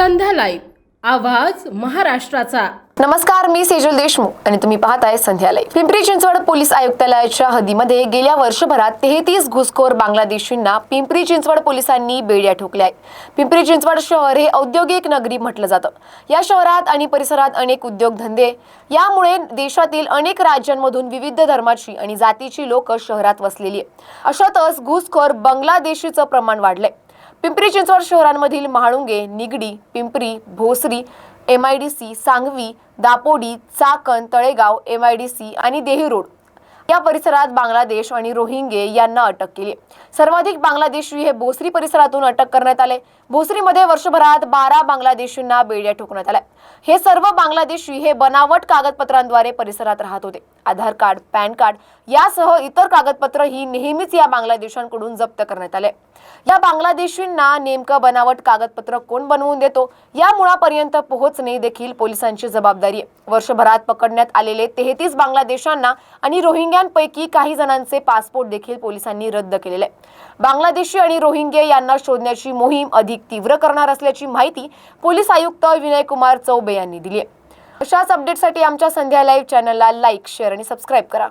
Live. आवाज महाराष्ट्राचा. नमस्कार मी सेजल देशमुख आणि तुम्ही पाहताय संध्यालय पिंपरी चिंचवड पोलीस आयुक्तालयाच्या हद्दीमध्ये गेल्या वर्षभरात तेहतीस घुसखोर बांगलादेशींना पिंपरी चिंचवड पोलिसांनी बेड्या ठोकल्या आहेत. पिंपरी चिंचवड शहर हे औद्योगिक नगरी म्हटलं जातं. या शहरात आणि परिसरात अनेक उद्योगधंदे यामुळे देशातील अनेक राज्यांमधून विविध धर्माची आणि जातीची लोक शहरात वसलेली आहे अशातच घुसखोर बांगलादेशीचं प्रमाण वाढलंय. पिंपरी चिंचवड शहरांमधील Mahalunge Nigdi Pimpri Bhosari M I D C Sangvi Dapodi Chakan Talegaon M I D C आणि देही रोड. या परिसरात बांगलादेश आणि रोहिंगे यांना अटक केली. सर्वाधिक बांगलादेशी हे भोसरी परिसरातून अटक करण्यात आले. भोसरीमध्ये वर्षभरात बारा बांगलादेशींना बेड्या ठोकण्यात आल्या. हे सर्व बांगलादेशी हे बनावट कागदपत्रांद्वारे परिसरात राहत होते. आधार कार्ड पॅन कार्ड यासह इतर कागदपत्र ही नेहमीच या बांगलादेशांकडून जप्त करण्यात आले. या बांगलादेशींना नेमकं बनावट कागदपत्र कोण बनवून देतो या मुळापर्यंत पोहोचणे देखील पोलिसांची जबाबदारी आहे. वर्षभरात पकडण्यात आलेले तेहतीस बांगलादेशांना आणि रोहिंग्या रोहिंग्यांपैकी काही जणांचे पासपोर्ट देखील पोलिसांनी रद्द केलेले आहे बांगलादेशी आणि रोहिंगे यांना शोधण्याची मोहीम अधिक तीव्र करणार असल्याची माहिती पोलीस आयुक्त विनय कुमार चौबे यांनी दिली आहे. अशाच अपडेटसाठी आमच्या संध्या लाईव्ह चॅनलला लाईक शेअर आणि सबस्क्राईब करा.